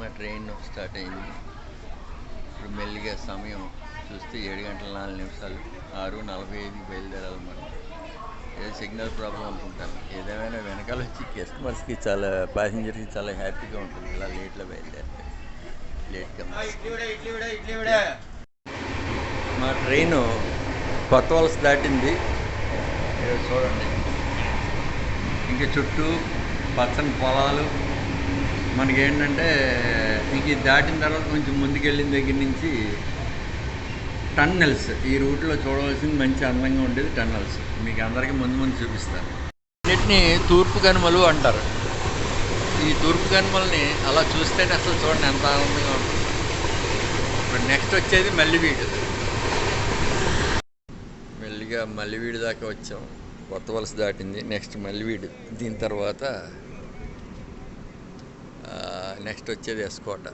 మా train start అయింది. ఇప్పుడు మెల్లిగా సమయం చూస్తే ఏడు గంటల నాలుగు నిమిషాలు. ఆరు నలభై ఐదుకి బయలుదేరాలి మనం. ఏదో సిగ్నల్ ప్రాబ్లం అనుకుంటాను. ఏదేమైనా వెనకాల వచ్చి కస్టమర్స్కి చాలా ప్యాసింజర్స్కి చాలా హ్యాపీగా ఉంటుంది. ఇలా లేట్లో బయలుదేరితే. లేట్గా మా ట్రైను కొత్త వలస దాటింది. చూడండి. ఇంక చుట్టూ పచ్చని పొలాలు మనకేంటంటే ఇంక ఇది దాటిన తర్వాత కొంచెం ముందుకెళ్ళిన దగ్గర నుంచి టన్నెల్స్. ఈ రూట్లో చూడవలసింది మంచి అందంగా ఉండేది టన్నెల్స్. మీకు అందరికీ ముందు ముందు చూపిస్తాను. వీటిని తూర్పు కనుమలు అంటారు. ఈ తూర్పు కనుమల్ని అలా చూస్తేనే అసలు చూడండి ఎంత ఆనందంగా ఉంటుంది. ఇప్పుడు నెక్స్ట్ వచ్చేది మల్లివీడు. మెల్లిగా మల్లివీడు దాకా వచ్చాం. కొత్త వలస దాటింది. నెక్స్ట్ మల్లివీడు. దీని తర్వాత నెక్స్ట్ వచ్చేది ఎస్కోట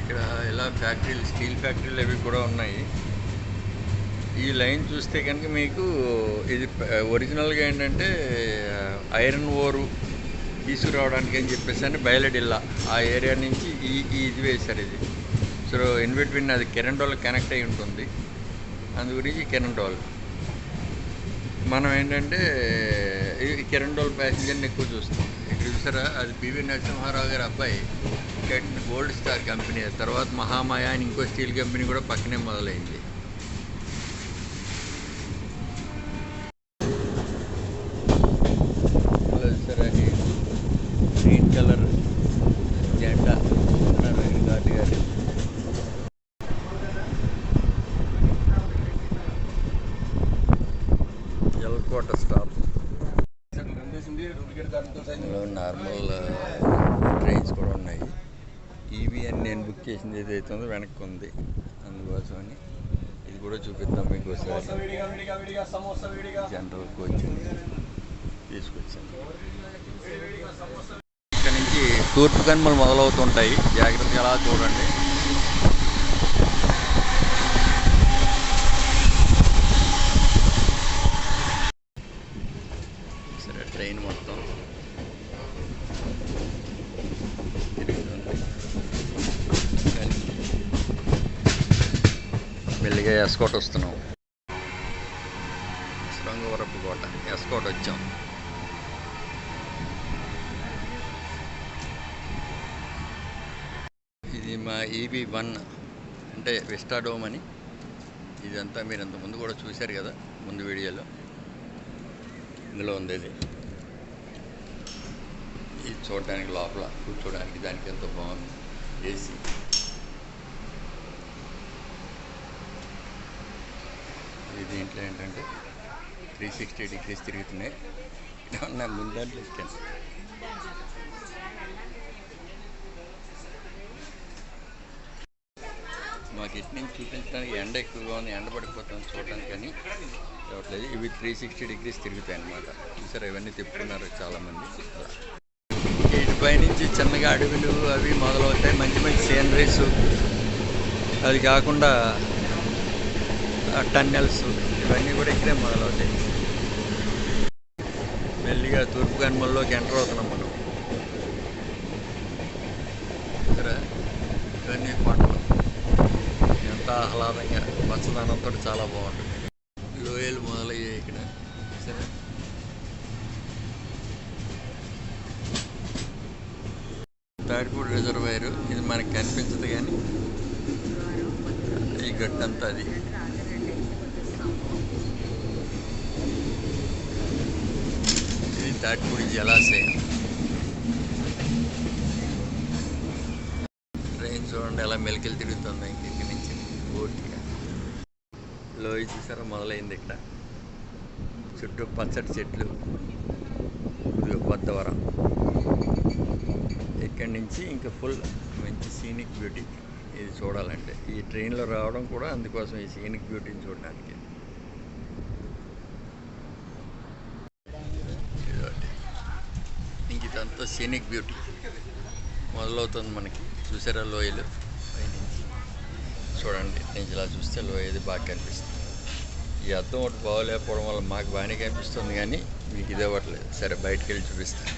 ఇక్కడ ఇలా ఫ్యాక్టరీలు స్టీల్ ఫ్యాక్టరీలు అవి కూడా ఉన్నాయి. ఈ లైన్ చూస్తే కనుక మీకు ఇది ఒరిజినల్గా ఏంటంటే ఐరన్ ఓరు తీసుకురావడానికి అని చెప్పేసి అని బయలడిల్లా ఆ ఏరియా నుంచి ఈ ఈ ఇది వేశారు ఇది. సో ఇన్ బిట్వీన్ అది కెరండోల్ కనెక్ట్ అయి ఉంటుంది. అందు గురించి వాళ్ళు మనం ఏంటంటే ఈ కెరండోల్ ప్యాసింజర్ని ఎక్కువ చూస్తాం. చూసారా? అది పివి నరసింహారావు గారి అబ్బాయి. కట్టిన గోల్డ్ స్టార్ కంపెనీ తర్వాత మహామాయ అని ఇంకో స్టీల్ కంపెనీ కూడా పక్కనే మొదలైంది హలో సార్ అది గ్రీన్ కలర్ జెండా రైలు ఘాట్ గారి ఎల్కోట స్టాప్ ఇందులో నార్మల్ ట్రైన్స్ కూడా ఉన్నాయి ఈవీ అని నేను బుక్ చేసింది ఏదైతే ఉందో వెనక్కి ఉంది అందుకోసమని ఇది కూడా చూపిద్దాం మీకు ఒకసారి జనరల్ కోచ్ తీసుకొచ్చాను. ఇక్కడ నుంచి తూర్పు కనుమలు మొదలవుతుంటాయి. జాగ్రత్తగా అలా చూడండి సరే ట్రైన్ మొత్తం తిరుగుతుంది కానీ మెల్లిగా ఎస్కోట్ వస్తున్నాం. శృంగవరపు కోట ఎస్కోట్ వచ్చాం. ఇది మా ఈబీ వన్ అంటే విస్టాడోమ్ అని. ఇదంతా మీరు అంత ముందు కూడా చూశారు కదా ముందు వీడియోలో. ఇందులో ఉంది ఇది. ఇది చూడడానికి లోపల కూర్చోడానికి దానికి ఎంతో బాగుంది. ఏసీ. దీంట్లో ఏంటంటే త్రీ సిక్స్టీ డిగ్రీస్ తిరుగుతున్నాయి. నా ముందంటే ఇచ్చాను మాకు ఇటు నుంచి చూపించడానికి ఎండ ఎక్కువగా ఉంది ఎండ పడిపోతుంది చూడడానికి కానీ రావట్లేదు ఇవి త్రీ సిక్స్టీ డిగ్రీస్ తిరుగుతాయి అన్నమాట. సరే ఇవన్నీ తిప్పుకున్నారు చాలామంది. ఇటుపై నుంచి చిన్నగా అడవులు అవి మొదలవుతాయి. మంచి మంచి సీనరీస్ అది కాకుండా టన్నెల్స్ ఇవన్నీ కూడా ఇక్కడే మొదలవుతాయి. మెల్లిగా తూర్పు కనుమల్లోకి ఎంటర్ అవుతున్నాం మనం. ఇక్కడ ఇవన్నీ కొండలు. ఎంత ఆహ్లాదంగా పచ్చదనంతో చాలా బాగుంటుంది. లోయలు మొదలయ్యాయి ఇక్కడ. సరే. తాడిపూడి రిజర్వాయర్ ఇది మనకి కనిపించదు కానీ ఈ గట్టంతా అది ఇది తాటిపూడి జలాశయం ట్రైన్ చూడండి ఎలా మెలికలు తిరుగుతుంది ఇంక ఇక్కడి నుంచి. పూర్తిగా. లోయ చూసారా? మొదలైంది ఇక్కడ. చుట్టూ పచ్చటి చెట్లు. కొత్తవరం ఇక్కడి నుంచి ఇంకా ఫుల్ మంచి సీనిక్ బ్యూటీ ఇది చూడాలంటే. ఈ ట్రైన్లో రావడం కూడా అందుకోసం ఈ సీనిక్ బ్యూటీని చూడడానికి. సీనిక్ బ్యూటీ మొదలవుతుంది మనకి. చూసారా లోయలు? పైనుంచి చూడండి నేను ఇలా చూస్తే లోయది బాగా కనిపిస్తుంది. ఈ అద్దం ఒకటి బాగోలేకపోవడం వల్ల మాకు బాగానే కనిపిస్తుంది కానీ మీకు ఇది అవ్వట్లేదు. సరే బయటకు వెళ్ళి చూపిస్తాను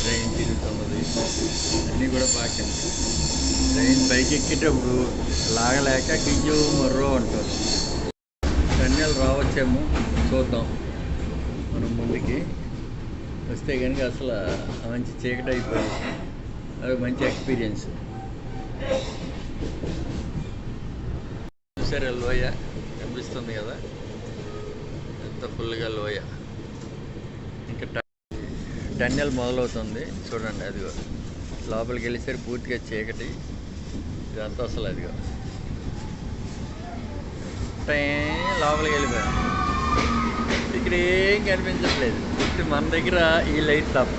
ట్రైన్ తిరుగుతున్నది. అన్నీ కూడా బాగా ట్రైన్ పైకి ఎక్కేటప్పుడు లాగలేక కింజు మర్రో అంటారు. కన్యలు రావచ్చేమో చూద్దాం మనం ముందుకి. వస్తే కనుక అసలు మంచి చీకటి అయిపోయింది అది మంచి ఎక్స్పీరియన్స్. సరే లోయ? కనిపిస్తుంది కదా? ఎంత ఫుల్గా లోయ. ఇంకా ట- టన్నెల్ మొదలవుతుంది. చూడండి అదిగో. లోపలికి వెళ్ళేసరికి పూర్తిగా చీకటి. ఇదంతా అసలు అదిగో. లోపలికి వెళ్ళిపోయాం. ఇక్కడ ఏం కనిపించట్లేదు. ఇప్పుడు మన దగ్గర ఈ లైట్ తప్ప.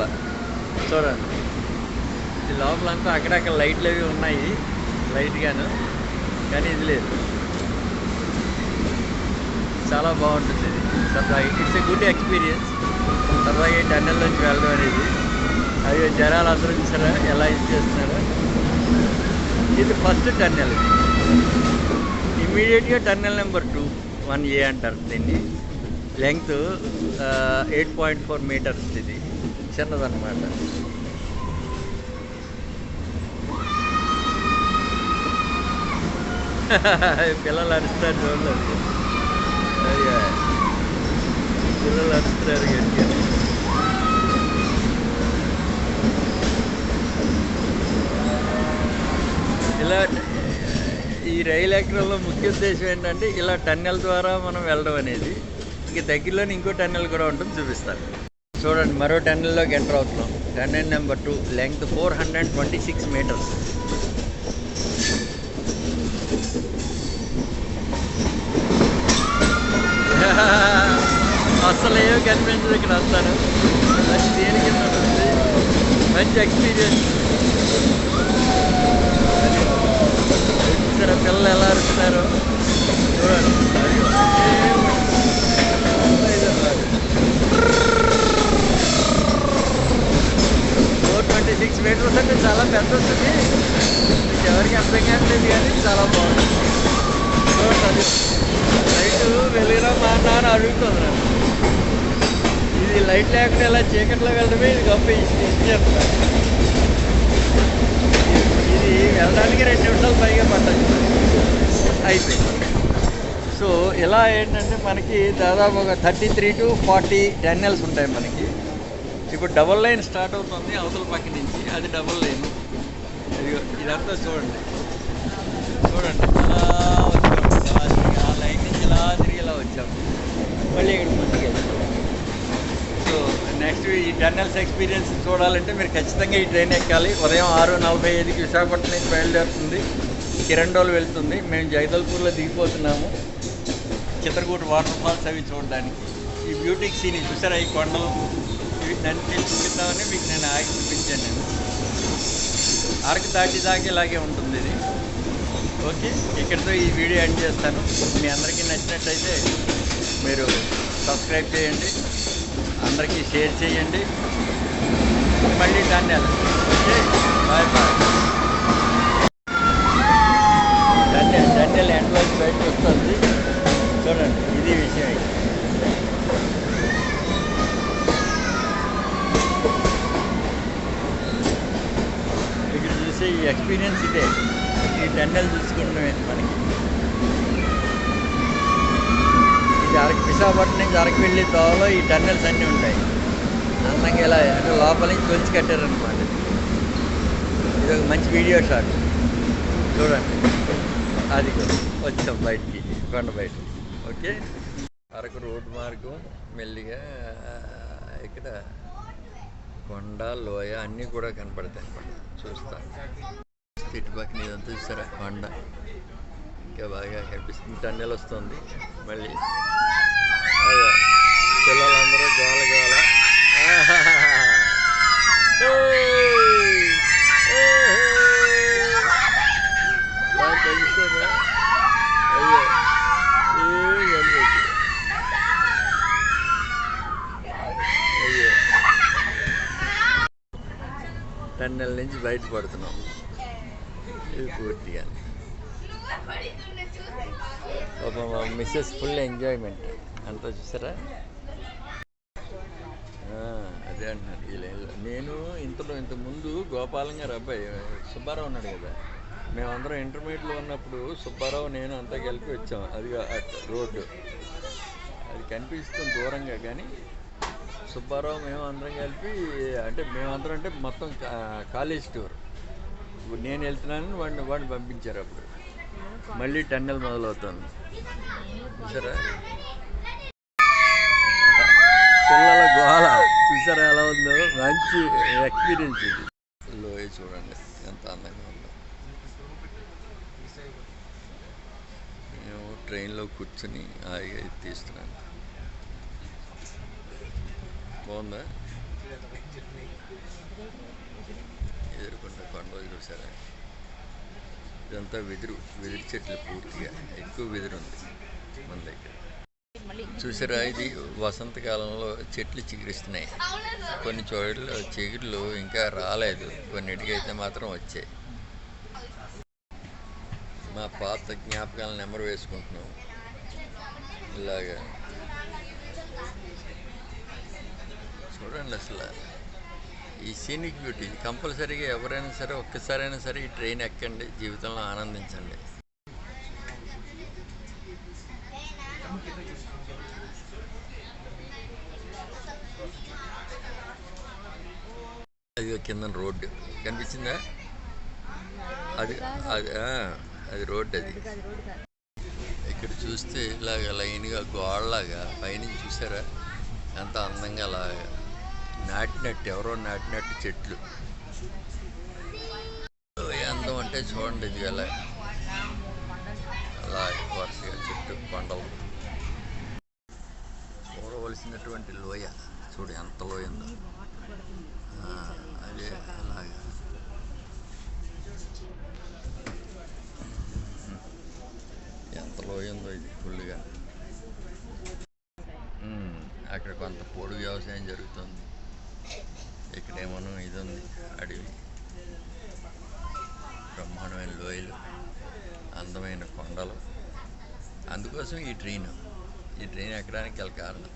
చూడండి. ఈ లోపలంతా అక్కడక్కడ లైట్లు అవి ఉన్నాయి. లైట్గాను కానీ ఇది లేదు. చాలా బాగుంటుంది ఇది. సరదాగా ఇట్స్ ఎ గుడ్ ఎక్స్పీరియన్స్ సరదాగా టన్నెల్ నుంచి వెళ్ళడం అనేది. అవి జనాలు అందరూ చూసారా? ఎలా ఇది చేస్తున్నారో? ఇది ఫస్ట్ టన్నెల్ ఇమీడియట్గా tunnel number two one A అంటారు దీన్ని. Length eight point four metres ఇది. చిన్నదన్నమాట. పిల్లలు అరుస్తారు చూడలేదు అయ్యా. పిల్లలు అరుస్తున్నారు గట్టిగా ఇలా ఈ రైలు ఎక్కడంలో ముఖ్య ఉద్దేశం ఏంటంటే ఇలా టన్నెల్ ద్వారా మనం వెళ్ళడం అనేది ఇంక దగ్గరలోనే ఇంకో టన్నెల్ కూడా ఉంటుంది చూపిస్తారు చూడండి మరో టన్నెల్లోకి ఎంటర్ అవుతున్నాం. Tunnel number two length four hundred twenty six metres. అసలు ఏమో కనిపించదు ఇక్కడ వస్తాను దేనికి మంచి ఎక్స్పీరియన్స్ చూసారా పిల్లలు ఎలా అరుస్తున్నారు? చూడండి ఫోర్ ట్వంటీ సిక్స్ మీటర్స్ అంటే చాలా పెద్ద వస్తుంది. మీకు ఎవరికి అర్థం కావట్లేదు కానీ చాలా బాగుంది. చూడండి లైట్ వెళ్ళినా మా నాన్న అడుగుతుంది ఇది లైట్ లేకుండా ఇలా చీకట్లో వెళ్ళడమే ఇది గొప్ప ఇష్టం వెళ్ళడానికి రెండు నిమిషాలు పైగా పట్టచ్చు అయిపోయింది సో ఇలా ఏంటంటే మనకి దాదాపు ఒక thirty three to forty tunnels ఉంటాయి మనకి. ఇప్పుడు డబల్ లైన్ స్టార్ట్ అవుతుంది అవతల పక్క నుంచి. అది డబల్ లైన్. ఇదిగో ఇదంతా చూడండి. చూడండి ఇలా వచ్చాము ఇలా తిరిగి, ఆ లైన్ నుంచి ఇలా తిరిగి ఇలా వచ్చాము మళ్ళీ ఇక్కడ ముందుకు నెక్స్ట్ ఈ టన్నెల్స్ ఎక్స్పీరియన్స్ చూడాలంటే మీరు ఖచ్చితంగా ఈ ట్రైన్ ఎక్కాలి. ఉదయం ఆరు నలభై ఐదుకి విశాఖపట్నం నుంచి బయలుదేరుతుంది. కిరండోలు వెళ్తుంది. మేము జగదల్పూర్లో దిగిపోతున్నాము. చిత్రకూట వాటర్ ఫాల్స్ అవి చూడడానికి. ఈ బ్యూటిక్ సీన్ చూసారా? ఈ కొండలు. ఇవి నన్ను చూపిద్దామని మీకు నేను ఆగి చూపించాను నేను. అరకు దాటి దాకా ఇలాగే ఉంటుంది ఇది. ఓకే ఇక్కడితో ఈ వీడియో ఎండ్ చేస్తాను. మీ అందరికీ నచ్చినట్లయితే మీరు సబ్స్క్రైబ్ చేయండి. అందరికీ షేర్ చేయండి. మళ్ళీ ధన్యాలు ఓకే? Bye bye. ధన్యాలు ధన్యాలు ఎండ్ వైపు బయటకు వస్తుంది. చూడండి ఇది విషయం ఇక్కడ. చూసి ఎక్స్పీరియన్స్ ఇదే. ఈ టన్నెల్ చూసుకుంటామే మనకి ఇది అరకు విశాఖపట్నం నుంచి అరకు వెళ్ళే దోవలో ఈ టన్నెల్స్ అన్నీ ఉంటాయి. అందంగా ఇలా అంటే లోపల నుంచి తొలిచి కట్టారనమాట ఇది ఒక మంచి వీడియో షాట్. చూడండి. అది వచ్చాం బయటికి కొండ బయట. ఓకే? అరకు రోడ్డు మార్గం మెల్లిగా ఇక్కడ కొండ లోయ అన్నీ కూడా కనపడతాయి చూస్తాను చూస్తా. ఇటుపక్కన ఇదంతా చూసారా? కొండ. ఇంకా బాగా కనిపిస్తుంది. టన్నెల్ వస్తుంది. మళ్ళీ అయ్యో పిల్లలందరూ గోల గోల. ఏయ్! బాగా తెలుస్తుందా అయ్యో ఏం కనిపించదు అయ్యో నుంచి బయటపడుతున్నాం ఇది పూర్తిగా. పాప మిస్సెస్ ఫుల్ ఎంజాయ్మెంట్ అంతా చూసారా? అదే అంటున్నారు. ఈ లైన్లో నేను ఇంతలో ఇంతకుముందు గోపాలం గారు అబ్బాయి సుబ్బారావు ఉన్నాడు కదా మేమందరం ఇంటర్మీడియట్లో ఉన్నప్పుడు సుబ్బారావు నేను అంతా కలిపి వచ్చాం. అది రోడ్డు. అది కనిపిస్తుంది దూరంగా కానీ సుబ్బారావు మేము అందరం కలిపి అంటే మేమందరం అంటే మొత్తం కాలేజ్ టూర్. ఇప్పుడు నేను వెళ్తున్నానని వాడిని వాడిని పంపించారు అప్పుడు. మళ్ళీ టన్నెల్ మొదలవుతుంది. సరే పిల్లల గోళ చూసారా ఎలా ఉందో? మంచి ఎక్స్పీరియన్స్ ఇది. లోయ చూడండి ఎంత అందంగా ఉందో. మేము ట్రైన్లో కూర్చొని హాయిగా ఇది తీస్తున్నాను బాగుందా? ఎదురుకుండా కొండలు చూసారా? ఇదంతా వెదురు వెదురు చెట్లు పూర్తిగా ఎక్కువ వెదురు ఉంది మన దగ్గర. చూసారా ఇది వసంతకాలంలో చెట్లు చిగురిస్తున్నాయి. కొన్ని చోట్ల చిగుళ్ళు ఇంకా రాలేదు. కొన్నిటికైతే మాత్రం వచ్చాయి. మా పాత జ్ఞాపకాలను నెంబర్ వేసుకుంటున్నాం. ఇలాగా. చూడండి అసలు. ఈ సీనిక్ బ్యూటీ కంపల్సరీగా ఎవరైనా సరే ఒక్కసారైనా సరే ఈ ట్రైన్ ఎక్కండి. జీవితంలో ఆనందించండి అది కింద రోడ్డు. కనిపించిందా? అది అది అది రోడ్డు అది. ఇక్కడ చూస్తే ఇలాగ లైన్గా గోడలాగా పైనుంచి చూసారా? ఎంత అందంగా అలాగా. నాటినట్టు ఎవరో నాటినట్టు చెట్లు. అందం అంటే చూడండి ఇది అలా. అలా వరుసగా చెట్టు కొండలు. చూడవలసినటువంటి లోయ. చూడు ఎంత లోయ ఉందో. ఎంత లోయ ఉందో ఇది ఫుల్గా అక్కడ కొంత పొడి వ్యవసాయం జరుగుతుంది. ఇక్కడేమో ఇది ఉంది అడవి. బ్రహ్మాండమైన లోయలు అందమైన కొండలు. అందుకోసం ఈ ట్రైన్ ఈ ట్రైన్ ఎక్కడానికి గల కారణం.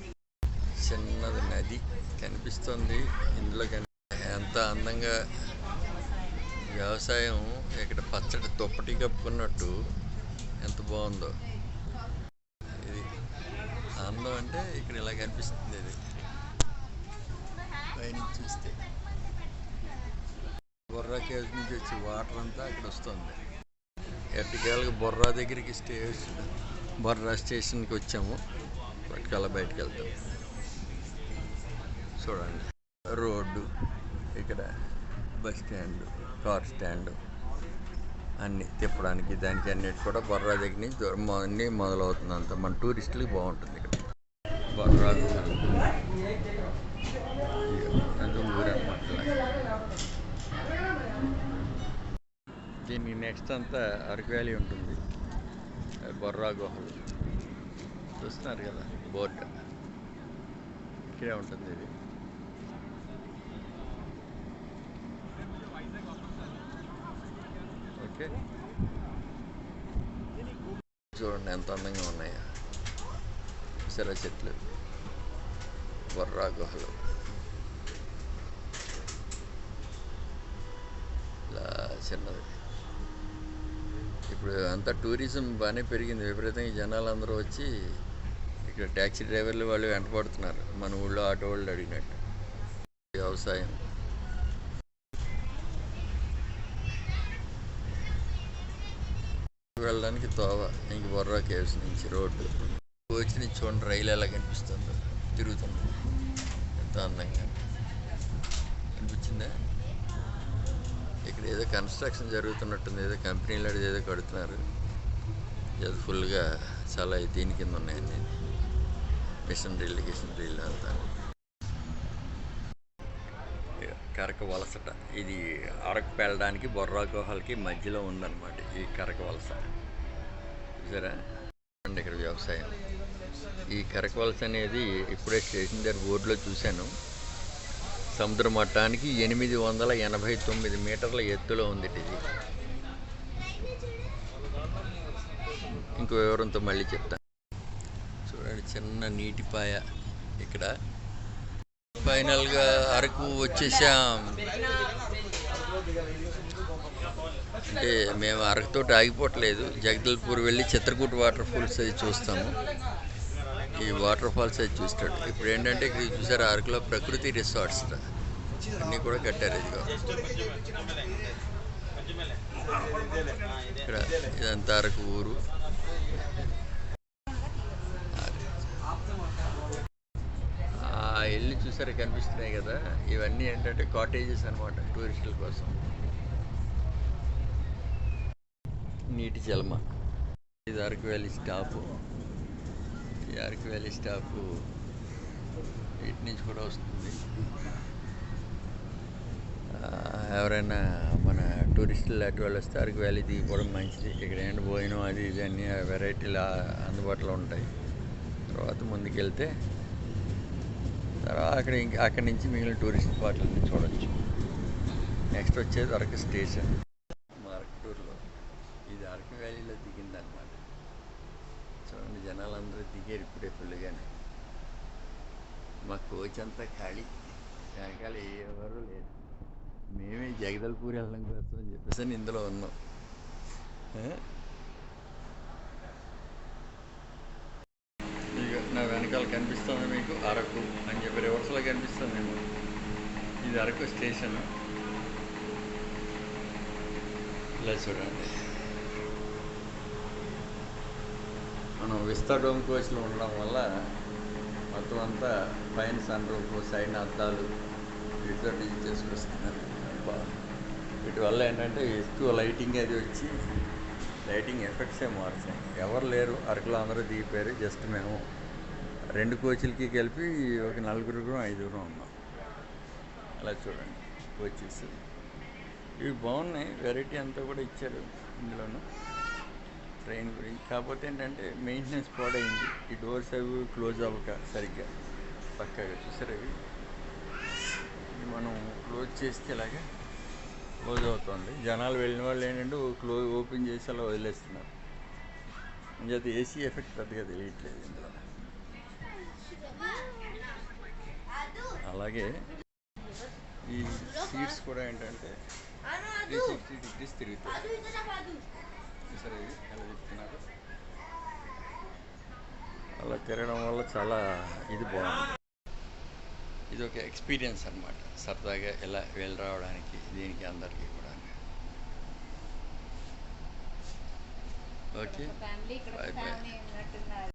చిన్నది నది కనిపిస్తుంది ఇందులో కని ఎంత అందంగా వ్యవసాయం ఇక్కడ పచ్చడి దుప్పటి కప్పుకున్నట్టు ఎంత బాగుందో. ఇది అందం అంటే ఇక్కడ ఇలా కనిపిస్తుంది ఇది. పైనుంచి చూస్తే. బొర్రా కేవ్స్ నుంచి వచ్చి వాటర్ అంతా అక్కడ వస్తుంది. ఎట్టకేళ్ళకి బొర్రా దగ్గరికి స్టేషన్ బొర్రా స్టేషన్కి వచ్చాము. పట్టుకల బయటకు వెళ్తాం. చూడండి. రోడ్డు. ఇక్కడ బస్ స్టాండ్ కార్ స్టాండ్ అన్నీ తిప్పడానికి దానికి అన్నిటి కూడా బొర్రా దగ్గర నుంచి దూరం అన్నీ మొదలవుతుంది అంత మన టూరిస్టులకి బాగుంటుంది ఇక్కడ. బొర్రా అది దీనికి నెక్స్ట్ అంతా అరకు వ్యాలీ ఉంటుంది. బొర్రా గుహలు. చూస్తున్నారు కదా బోర్డు. ఇక్కడే ఉంటుంది ఇది. ఓకే. చూడండి ఎంత అందంగా ఉన్నాయో. సిర చెట్లు బొర్రా గుహలు. ఇలా చిన్నది. ఇప్పుడు అంతా టూరిజం బాగానే పెరిగింది. విపరీతంగా జనాలు అందరూ వచ్చి ఇక్కడ ట్యాక్సీ డ్రైవర్లు వాళ్ళు వెంటపడుతున్నారు మన ఊళ్ళో ఆటో వాళ్ళు అడిగినట్టు. వ్యవసాయం. చూడడానికి తోవ. ఇంక బొర్రా కేవ్స్ నుంచి రోడ్డు. వచ్చి నుంచి చూడండి రైలు ఎలా కనిపిస్తుందో. తిరుగుతుంది. ఎంత అందంగా. కనిపించిందా ఇక్కడ ఏదో కన్స్ట్రక్షన్ జరుగుతున్నట్టుంది. ఏదో కంపెనీలు అడిగి ఏదో కడుతున్నారు. ఏదో ఫుల్గా చాలా దీని కింద ఉన్నాయండి మిషన్ డ్రిల్ కిషన్ డ్రిల్ వెళ్తాను కరక వలసట ఇది అరకు వెళ్ళడానికి బొర్రా గుహలకి మధ్యలో ఉందన్నమాట ఈ కరక వలస. చూసారా ఇక్కడ వ్యవసాయం. ఈ కరకవలస అనేది ఇప్పుడే స్టేషన్ దగ్గర బోర్డులో చూశాను. సముద్ర మట్టానికి ఎనిమిది వందల ఎనభై తొమ్మిది మీటర్ల ఎత్తులో ఉంది ఇది. ఇంకో వివరంతో మళ్ళీ చెప్తాను చూడండి చిన్న నీటిపాయ ఇక్కడ. ఫైనల్గా అరకు వచ్చేసాం. అంటే మేము అరకుతో ఆగిపోవట్లేదు జగదల్పూర్ వెళ్ళి చిత్రకూట వాటర్ ఫాల్స్ అది చూస్తాము ఈ వాటర్ ఫాల్స్ అది చూస్తాడు ఇప్పుడు ఏంటంటే ఇక్కడ చూసారు అరకులో ప్రకృతి రిసార్ట్స్ అన్నీ కూడా కట్టారు ఇదిగో ఇక్కడ ఇదంతా అరకు ఊరు ఆ ఇల్లు చూసారు కనిపిస్తున్నాయి కదా ఇవన్నీ ఏంటంటే కాటేజెస్ అన్నమాట టూరిస్టుల కోసం నీటి జలమ. ఇది అరకు వ్యాలీ స్టాప్ ఈ అరకు వ్యాలీ స్టాప్ ఇటు నుంచి కూడా వస్తుంది. ఎవరైనా మన టూరిస్టులు లాంటి వాళ్ళు వస్తే అరకు వ్యాలీ దిగిపోవడం మంచిది. ఇక్కడ ఏంటి భోజనం అది ఇది అన్ని వెరైటీలు అందుబాటులో ఉంటాయి. తర్వాత ముందుకెళ్తే తర్వాత అక్కడ ఇంక అక్కడి నుంచి మిగిలిన టూరిస్ట్ స్పాట్లన్నీ చూడొచ్చు. నెక్స్ట్ వచ్చేది అరకు స్టేషన్ మా అరకు టూర్లో ఇది అరకు వ్యాలీలో దిగిందనమాట చూడండి జనాలందరూ దిగారు ఇప్పుడే ఫుల్గానే మా కోచ్ అంతా ఖాళీ. వెనకాల ఎవరు లేదు మేమే జగదల్పూర్ వెళ్ళడం కోసం అని చెప్పేసి అని ఇందులో ఉన్నాం. నా వెనకాల కనిపిస్తుంది మీకు అరకు అని చెప్పి రివర్స్లో కనిపిస్తుంది మీకు ఇది అరకు స్టేషన్. ఇలా చూడండి. మనం విస్తా డోమ్ కోచ్లో ఉండడం వల్ల మొత్తం అంతా పైన సన్ రూఫ్ సైడ్ అద్దాలు వీటితో డీల్ చేసుకొస్తున్నారు వీటి వల్ల ఏంటంటే ఎక్కువ లైటింగ్ అది వచ్చి లైటింగ్ ఎఫెక్ట్సే మారుతాయి. ఎవరు లేరు అరకులో అందరూ దిగిపోయారు జస్ట్ మేము. రెండు కోచ్లకి కలిపి ఒక నలుగురు ఐదుగురు ఉన్నాం అలా చూడండి కోచెస్. ఇవి బాగున్నాయి వెరైటీ అంతా కూడా ఇచ్చారు ఇందులోనూ. ట్రైన్ గురించి. కాకపోతే ఏంటంటే మెయింటెనెన్స్ పాడైంది. ఈ డోర్స్ అవి క్లోజ్ అవ్వక సరిగ్గా. పక్కగా చూసారు అవి మనం క్లోజ్ చేస్తే ఇలాగా క్లోజ్ అవుతుంది. జనాలు వెళ్ళిన వాళ్ళు ఏంటంటే క్లోజ్ ఓపెన్ చేసి అలా వదిలేస్తున్నారు. అంచేత ఏసీ ఎఫెక్ట్ పెద్దగా తెలియట్లేదు ఇందులో. అలాగే ఈ సీట్స్ కూడా ఏంటంటే త్రీ సిక్స్టీ డిగ్రీస్ తిరుగుతాయి. ఎలా తిప్పుతున్నారు అలా తిరగడం వల్ల చాలా ఇది బాగుంది. ఇది ఒక ఎక్స్పీరియన్స్ అన్నమాట. సరదాగా ఇలా వెళ్ళి రావడానికి దీనికి అందరికీ కూడా. ఓకే. ఫ్యామిలీ